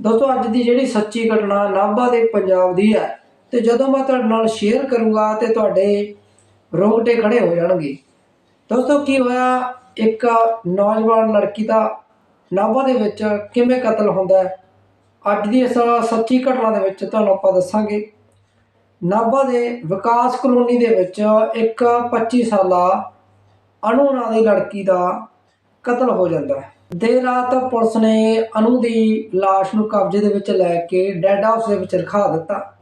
ਦੋਸਤੋ, ਅੱਜ ਦੀ ਜਿਹੜੀ ਸੱਚੀ ਘਟਨਾ ਨਾਭਾ ਦੇ ਪੰਜਾਬ ਦੀ ਹੈ, ਤੇ ਜਦੋਂ ਮੈਂ ਤੁਹਾਡੇ ਨਾਲ ਸ਼ੇਅਰ ਕਰੂੰਗਾ ਤੇ ਤੁਹਾਡੇ ਰੋਂਗਟੇ ਖੜੇ ਹੋ ਜਾਣਗੇ। ਦੋਸਤੋ, ਕੀ ਹੋਇਆ? ਇੱਕ ਨੌਜਵਾਨ ਲੜਕੀ ਦਾ ਨਾਭਾ ਦੇ ਵਿੱਚ ਕਿਵੇਂ ਕਤਲ ਹੁੰਦਾ ਹੈ? ਅੱਜ ਦੀ ਇਸ ਸੱਚੀ ਘਟਨਾ ਦੇ ਵਿੱਚ ਤੁਹਾਨੂੰ ਆਪਾਂ ਦੱਸਾਂਗੇ। ਨਾਭਾ ਦੇ ਵਿਕਾਸ ਕਲੋਨੀ ਦੇ ਵਿੱਚ ਇੱਕ 25 ਸਾਲਾ ਅਨੂ ਨਾਂ ਦੀ ਲੜਕੀ ਦਾ ਕਤਲ ਹੋ ਜਾਂਦਾ ਹੈ। ਦੇਰ ਰਾਤ ਪੁਲਿਸ ਨੇ ਅਨੂ ਦੀ ਲਾਸ਼ ਨੂੰ ਕਬਜ਼ੇ ਦੇ ਵਿੱਚ ਲੈ ਕੇ ਡੈੱਡ ਹਾਊਸ ਦੇ ਵਿੱਚ ਰਖਾ ਦਿੱਤਾ।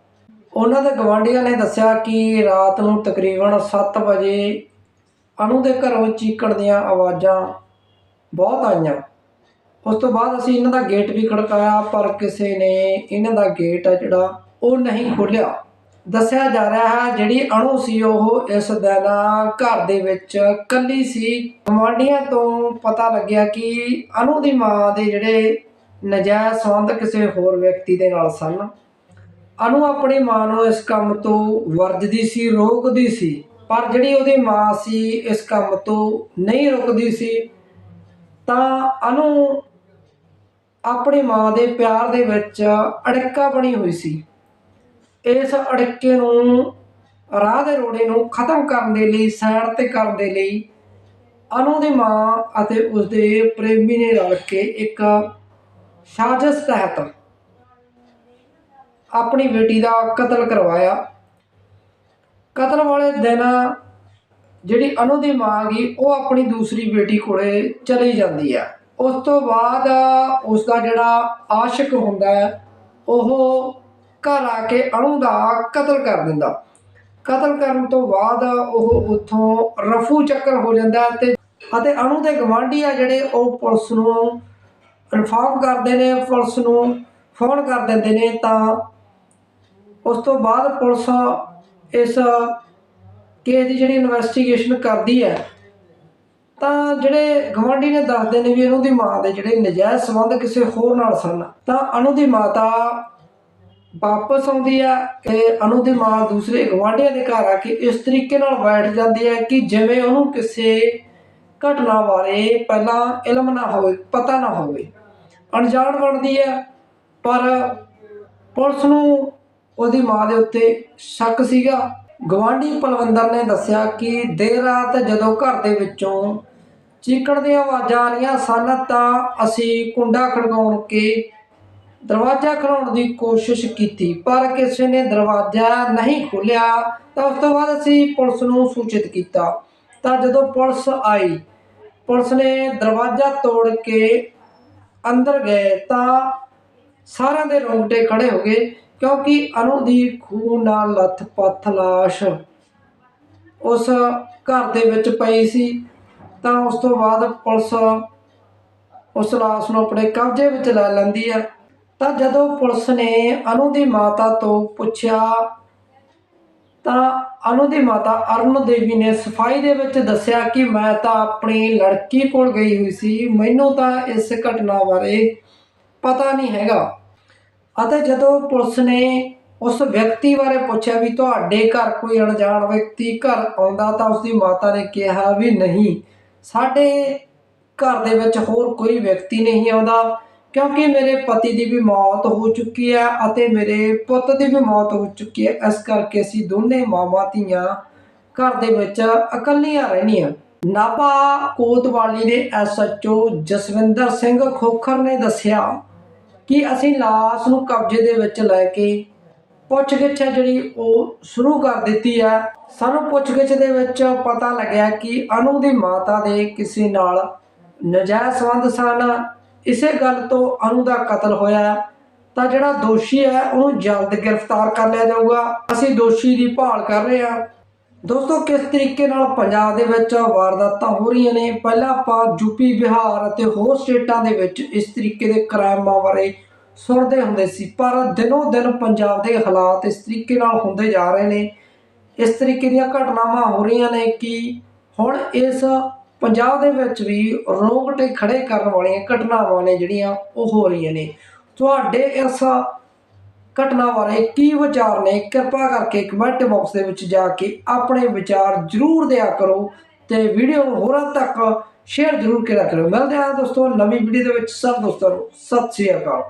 ਉਹਨਾਂ ਦੇ ਗਵਾਂਢੀਆਂ ਨੇ ਦੱਸਿਆ ਕਿ ਰਾਤ ਨੂੰ ਤਕਰੀਬਨ 7 ਵਜੇ ਅਨੂ ਦੇ ਘਰੋਂ ਚੀਕਣ ਦੀਆਂ ਆਵਾਜ਼ਾਂ ਬਹੁਤ ਆਈਆਂ। ਉਸ ਤੋਂ ਬਾਅਦ ਅਸੀਂ ਇਹਨਾਂ ਦਾ ਗੇਟ ਵੀ ਖੜਕਾਇਆ, ਪਰ ਕਿਸੇ ਨੇ ਇਹਨਾਂ ਦਾ ਗੇਟ ਆ ਜਿਹੜਾ ਉਹ ਨਹੀਂ ਖੋਲ੍ਹਿਆ। ਦੱਸਿਆ ਜਾ ਰਿਹਾ ਹੈ, ਜਿਹੜੀ ਅਣੂ ਸੀ ਉਹ ਇਸ ਦਿਨ ਘਰ ਦੇ ਵਿੱਚ ਕੱਲੀ ਸੀ। ਗਵਾਂਢੀਆਂ ਤੋਂ ਪਤਾ ਲੱਗਿਆ ਕਿ ਅਣੂ ਦੀ ਮਾਂ ਦੇ ਜਿਹੜੇ ਨਜਾਇਜ਼ ਸੰਬੰਧ ਕਿਸੇ ਹੋਰ ਵਿਅਕਤੀ ਦੇ ਨਾਲ ਸਨ। ਅਨੂ ਆਪਣੀ ਮਾਂ ਨੂੰ ਇਸ ਕੰਮ ਤੋਂ ਵਰਜਦੀ ਸੀ, ਰੋਕਦੀ ਸੀ, ਪਰ ਜਿਹੜੀ ਉਹਦੀ ਮਾਂ ਸੀ, ਇਸ ਕੰਮ ਤੋਂ ਨਹੀਂ ਰੁਕਦੀ ਸੀ। ਤਾਂ ਅਨੂ ਆਪਣੀ ਮਾਂ ਦੇ ਪਿਆਰ ਦੇ ਵਿੱਚ ਅੜਿੱਕਾ ਬਣੀ ਹੋਈ ਸੀ। ਇਸ ਅੜਿੱਕੇ ਨੂੰ, ਰਾਹ ਦੇ ਰੋੜੇ ਨੂੰ ਖਤਮ ਕਰਨ ਦੇ ਲਈ, ਸਾਈਡ ਤੇ ਕਰਨ ਦੇ ਲਈ ਅਨੂ ਦੀ ਮਾਂ ਅਤੇ ਉਸਦੇ ਪ੍ਰੇਮੀ ਨੇ ਰਲ ਕੇ ਇੱਕ ਸਾਜ਼ਿਸ਼ ਤਹਿਤ ਆਪਣੀ ਬੇਟੀ ਦਾ ਕਤਲ ਕਰਵਾਇਆ। ਕਤਲ ਵਾਲੇ ਦਿਨ ਜਿਹੜੀ ਅਨੂ ਦੀ ਮਾਂ ਗਈ ਉਹ ਆਪਣੀ ਦੂਸਰੀ ਬੇਟੀ ਕੋਲੇ ਚਲੀ ਜਾਂਦੀ ਹੈ। ਉਸ ਤੋਂ ਬਾਅਦ ਉਸ ਦਾ ਜਿਹੜਾ ਆਸ਼ਿਕ ਹੁੰਦਾ ਹੈ, ਉਹ ਘਰ ਆ ਕੇ ਅਣੂ ਦਾ ਕਤਲ ਕਰ ਦਿੰਦਾ। ਕਤਲ ਕਰਨ ਤੋਂ ਬਾਅਦ ਉਹ ਉੱਥੋਂ ਰਫੂ ਚੱਕਰ ਹੋ ਜਾਂਦਾ ਤੇ ਅਤੇ ਅਣੂ ਦੇ ਗਵਾਂਢੀ ਆ ਜਿਹੜੇ ਉਹ ਪੁਲਿਸ ਨੂੰ ਇਨਫੋਰਮ ਕਰਦੇ ਨੇ, ਪੁਲਿਸ ਨੂੰ ਫੋਨ ਕਰ ਦਿੰਦੇ ਨੇ ਤਾਂ ਉਸ ਤੋਂ ਬਾਅਦ ਪੁਲਿਸ ਇਸ ਕੇਸ ਦੀ ਜਿਹੜੀ ਇਨਵੈਸਟੀਗੇਸ਼ਨ ਕਰਦੀ ਹੈ ਤਾਂ ਜਿਹੜੇ ਗਵਾਂਢੀ ਨੇ ਦੱਸਦੇ ਨੇ ਵੀ ਇਹਨੂੰ ਦੀ ਮਾਂ ਦੇ ਜਿਹੜੇ ਨਜਾਇਜ਼ ਸੰਬੰਧ ਕਿਸੇ ਹੋਰ ਨਾਲ ਸਨ, ਤਾਂ ਅਨੂ ਦੀ ਮਾਤਾ ਵਾਪਸ ਆਉਂਦੀ ਆ ਤੇ ਅਨੂ ਦੀ ਮਾਂ ਦੂਸਰੇ ਗਵਾਂਢੀਆਂ ਦੇ ਘਰ ਆ ਕੇ ਇਸ ਤਰੀਕੇ ਨਾਲ ਬੈਠ ਜਾਂਦੀ ਹੈ ਕਿ ਜਿਵੇਂ ਉਹਨੂੰ ਕਿਸੇ ਘਟਨਾ ਬਾਰੇ ਪਹਿਲਾਂ ਇਲਮ ਨਾ ਹੋਵੇ, ਪਤਾ ਨਾ ਹੋਵੇ। ਅਣਜਾਣ ਬਣਦੀ ਹੈ ਪਰ ਪੁਲਿਸ ਨੂੰ ਉਹਦੀ ਮਾਂ ਦੇ ਉੱਤੇ ਸ਼ੱਕ ਸੀਗਾ। ਗਵਾਂਢੀ ਪਲਵੰਦਰ ਨੇ ਦੱਸਿਆ ਕਿ ਦੇਰ ਰਾਤ ਜਦੋਂ ਘਰ ਦੇ ਵਿੱਚੋਂ ਚੀਕਣ ਦੀਆਂ ਆਵਾਜ਼ਾਂ ਆ ਰਹੀਆਂ ਸਨ ਤਾਂ ਅਸੀਂ ਕੁੰਡਾ ਖੜਕਾਉਣ ਕੇ ਦਰਵਾਜ਼ਾ ਖੋਲ੍ਹਣ ਦੀ ਕੋਸ਼ਿਸ਼ ਕੀਤੀ, ਪਰ ਕਿਸੇ ਨੇ ਦਰਵਾਜ਼ਾ ਨਹੀਂ ਖੋਲ੍ਹਿਆ, ਤਾਂ ਉਸ ਤੋਂ ਬਾਅਦ ਅਸੀਂ ਪੁਲਿਸ ਨੂੰ ਸੂਚਿਤ ਕੀਤਾ। ਤਾਂ ਜਦੋਂ ਪੁਲਿਸ ਆਈ, ਪੁਲਿਸ ਨੇ ਦਰਵਾਜ਼ਾ ਤੋੜ ਕੇ ਅੰਦਰ ਗਏ, ਤਾਂ ਸਾਰਿਆਂ ਦੇ ਰੋਂਗਟੇ ਖੜੇ ਹੋ ਗਏ, ਕਿਉਂਕਿ ਅਨੂ ਦੀ ਖੂਨ ਨਾਲ ਲੱਥ-ਪੱਥ ਲਾਸ਼ ਉਸ ਘਰ ਦੇ ਵਿੱਚ ਪਈ ਸੀ। ਤਾਂ ਉਸ ਤੋਂ ਬਾਅਦ ਪੁਲਿਸ ਉਸ ਲਾਸ਼ ਨੂੰ ਆਪਣੇ ਕਬਜ਼ੇ ਵਿੱਚ ਲੈ ਲੈਂਦੀ ਹੈ। ਤਾਂ ਜਦੋਂ ਪੁਲਿਸ ਨੇ ਅਨੂ ਦੀ ਮਾਤਾ ਤੋਂ ਪੁੱਛਿਆ, ਤਾਂ ਅਨੂ ਦੀ ਮਾਤਾ ਅਰੁਣ ਦੇਵੀ ਨੇ ਸਫ਼ਾਈ ਦੇ ਵਿੱਚ ਦੱਸਿਆ ਕਿ ਮੈਂ ਤਾਂ ਆਪਣੀ ਲੜਕੀ ਕੋਲ ਗਈ ਹੋਈ ਸੀ, ਮੈਨੂੰ ਤਾਂ ਇਸ ਘਟਨਾ ਬਾਰੇ ਪਤਾ ਨਹੀਂ ਹੈਗਾ। ਅਤੇ ਜਦੋਂ ਪੁਲਿਸ ਨੇ ਉਸ ਵਿਅਕਤੀ ਬਾਰੇ ਪੁੱਛਿਆ ਵੀ ਤੁਹਾਡੇ ਘਰ ਕੋਈ ਅਣਜਾਣ ਵਿਅਕਤੀ ਘਰ ਆਉਂਦਾ ਤਾਂ ਉਸ ਦੀ ਮਾਤਾ ਨੇ ਕਿਹਾ ਵੀ ਨਹੀਂ, ਸਾਡੇ ਘਰ ਦੇ ਵਿੱਚ ਹੋਰ ਕੋਈ ਵਿਅਕਤੀ ਨਹੀਂ ਆਉਂਦਾ। ਕਿਉਂਕਿ ਮੇਰੇ ਪਤੀ ਦੀ ਵੀ ਮੌਤ ਹੋ ਚੁੱਕੀ ਹੈ ਅਤੇ ਮੇਰੇ ਪੁੱਤ ਦੀ ਵੀ ਮੌਤ ਹੋ ਚੁੱਕੀ ਹੈ ਇਸ ਕਰਕੇ ਅਸੀਂ ਦੋਨੇ ਮਾਵਾਂ ਧੀਆਂ ਘਰ ਦੇ ਵਿੱਚ ਇਕੱਲੀਆਂ ਰਹਿੰਦੀਆਂ ਨਾਭਾ ਕੋਤਵਾਲੀ ਦੇ ਐਸਐਚਓ ਜਸਵਿੰਦਰ ਸਿੰਘ ਖੋਖਰ ਨੇ ਦੱਸਿਆ ਕਿ ਅਸੀਂ ਲਾਸ਼ ਨੂੰ ਕਬਜ਼ੇ ਦੇ ਵਿੱਚ ਲੈ ਕੇ ਪੁੱਛਗਿੱਛ ਹੈ ਜਿਹੜੀ ਉਹ ਸ਼ੁਰੂ ਕਰ ਦਿੱਤੀ ਹੈ ਸਾਨੂੰ ਪੁੱਛਗਿੱਛ ਦੇ ਵਿੱਚ ਪਤਾ ਲੱਗਿਆ ਕਿ ਅਨੂ ਦੀ ਮਾਤਾ ਦੇ ਕਿਸੇ ਨਾਲ ਨਜਾਇਜ਼ ਸੰਬੰਧ ਸਨ। ਇਸੇ ਗੱਲ ਤੋਂ ਅਨੂ ਦਾ ਕਤਲ ਹੋਇਆ ਤਾਂ ਜਿਹੜਾ ਦੋਸ਼ੀ ਹੈ, ਉਹਨੂੰ ਜਲਦ ਗ੍ਰਿਫਤਾਰ ਕਰ ਲਿਆ ਜਾਊਗਾ। ਅਸੀਂ ਦੋਸ਼ੀ ਦੀ ਭਾਲ ਕਰ ਰਹੇ ਹਾਂ। ਦੋਸਤੋ, ਕਿਸ ਤਰੀਕੇ ਨਾਲ ਪੰਜਾਬ ਦੇ ਵਿੱਚ ਵਾਰਦਾਤਾਂ ਹੋ ਰਹੀਆਂ ਨੇ? ਪਹਿਲਾਂ ਆਪਾਂ ਯੂਪੀ ਬਿਹਾਰ ਅਤੇ ਹੋਰ ਸਟੇਟਾਂ ਦੇ ਵਿੱਚ ਇਸ ਤਰੀਕੇ ਦੇ ਕ੍ਰਾਈਮਾਂ ਬਾਰੇ ਸੁਣਦੇ ਹੁੰਦੇ ਸੀ। ਪਰ ਦਿਨੋਂ ਦਿਨ ਪੰਜਾਬ ਦੇ ਹਾਲਾਤ ਇਸ ਤਰੀਕੇ ਨਾਲ ਹੁੰਦੇ ਜਾ ਰਹੇ ਨੇ। ਇਸ ਤਰੀਕੇ ਦੀਆਂ ਘਟਨਾਵਾਂ ਹੋ ਰਹੀਆਂ ਨੇ ਕਿ ਹੁਣ ਇਸ ਪੰਜਾਬ ਦੇ ਵਿੱਚ ਵੀ ਰੋਂਗਟੇ ਖੜੇ ਕਰਨ ਵਾਲੀਆਂ ਘਟਨਾਵਾਂ ਨੇ ਜਿਹੜੀਆਂ ਉਹ ਹੋ ਰਹੀਆਂ ਨੇ। ਤੁਹਾਡੇ ਇਸ ਘਟਨਾ ਬਾਰੇ ਕੀ ਵਿਚਾਰ ਨੇ? ਕਿਰਪਾ ਕਰਕੇ ਕਮੈਂਟ ਬਾਕਸ ਦੇ ਵਿੱਚ ਜਾ ਕੇ ਆਪਣੇ ਵਿਚਾਰ ਜ਼ਰੂਰ ਦਿਆ ਕਰੋ ਤੇ ਵੀਡੀਓ ਨੂੰ ਹੋਰਾਂ ਤੱਕ ਸ਼ੇਅਰ ਜ਼ਰੂਰ ਕਰਿਆ ਕਰੋ। ਮਿਲਦੇ ਹਾਂ ਦੋਸਤੋ ਨਵੀਂ ਵੀਡੀਓ ਦੇ ਵਿੱਚ। ਸਭ ਦੋਸਤਾਂ ਨੂੰ ਸਤਿ ਸ੍ਰੀ ਅਕਾਲ।